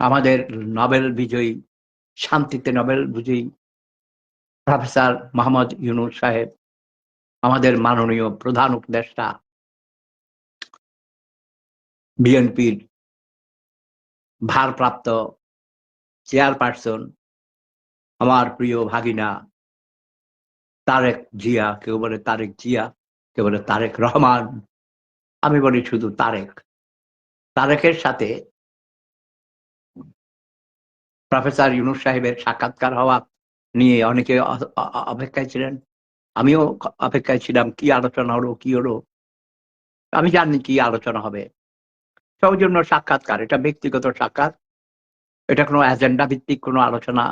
আমাদের নোবেল বিজয়ী, শান্তিতে নোবেল বিজয়ী প্রফেসর মোহাম্মদ ইউনুস সাহেব, আমাদের মাননীয় প্রধান উপদেষ্টা বিএনপির ভারপ্রাপ্ত চেয়ারপারসন আমার প্রিয় ভাগিনা তারেক জিয়া, কেউ বলে তারেক জিয়া, কেউ বলে তারেক রহমান, আমি বলি শুধু তারেক। তারেকের সাথে প্রফেসর ইউনুস সাহেবের সাক্ষাৎকার হওয়া নিয়ে অনেকে অপেক্ষায় ছিলেন। আমিও অপেক্ষায় ছিলাম, কি আলোচনা হলো, কি হলো? আমি জানি কি আলোচনা হবে। সৌজন্য সাক্ষাৎকার, এটা ব্যক্তিগত সাক্ষাৎ। এটা কোনো এজেন্ডা ভিত্তিক কোনো আলোচনা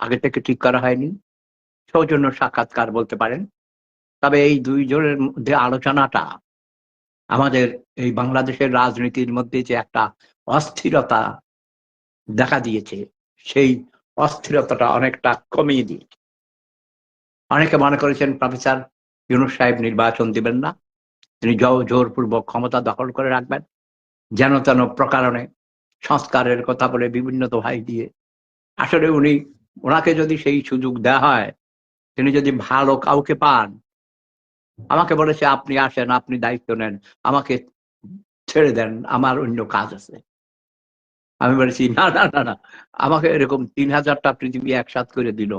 আগে থেকে ঠিক করা হয়নি। সৌজন্য সাক্ষাৎকার বলতে পারেন। তবে এই দুইজনের মধ্যে আলোচনাটা আমাদের এই বাংলাদেশের রাজনীতির মধ্যে যে একটা অস্থিরতা দেখা দিয়েছে সেই অস্থিরতাটা অনেকটা কমিয়ে দিয়েছে অনেকে মনে করেছেন, প্রফেসর ইউনুস সাহেব নির্বাচন দিবেন না। তিনি জোরপূর্বক ক্ষমতা দখল করে রাখবেন। যেন তেন প্রকারণে সংস্কারের কথা বলে বিভিন্ন দোহাই দিয়ে। আসলে উনি, ওনাকে যদি সেই সুযোগ দেওয়া হয়, তিনি যদি ভালো কাউকে পান, আমাকে বলেছে, আপনি আসেন, আপনি দায়িত্ব নেন, আমাকে ছেড়ে দেন, আমার অন্য কাজ আছে। আমি বলেছি, না না না না, আমাকে এরকম তিন হাজারটা পৃথিবী একসাথ করে দিল,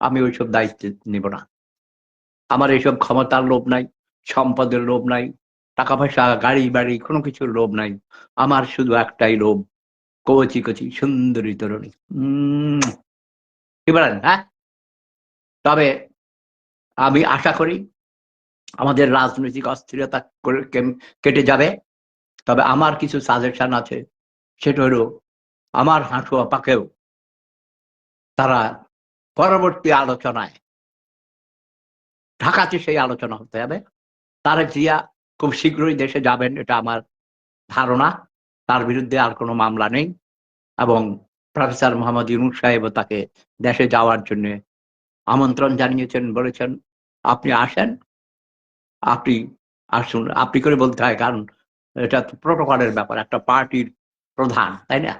আমি ওইসব দায়িত্ব নিব না। আমার এইসব ক্ষমতার লোভ নাই, সম্পদের লোভ নাই টাকা পয়সা গাড়ি, বাড়ি, কোনো কিছুর লোভ নাই, আমার শুধু একটাই লোভ, কচি কচি, সুন্দরী তরুণী। কি বলেন হ্যাঁ? তবে আমি আশা করি আমাদের রাজনৈতিক অস্থিরতা কেটে যাবে, তবে আমার কিছু সাজেশন আছে। সেটা হলো আমার হাঁটু আপাকেও তারা পরবর্তী আলোচনায় ঢাকাতে সেই আলোচনা হতে হবে। তারেক জিয়া খুব শীঘ্রই দেশে যাবেন, এটা আমার ধারণা। তার বিরুদ্ধে আর কোনো মামলা নেই এবং প্রফেসর মোহাম্মদ ইউনুস সাহেবও তাকে দেশে যাওয়ার জন্য আমন্ত্রণ জানিয়েছেন, বলেছেন, আপনি আসেন, আপনি আসুন। আপনি করে বলতে হয়, কারণ এটা তো প্রোটোকলের ব্যাপার, একটা পার্টির প্রধান তাই না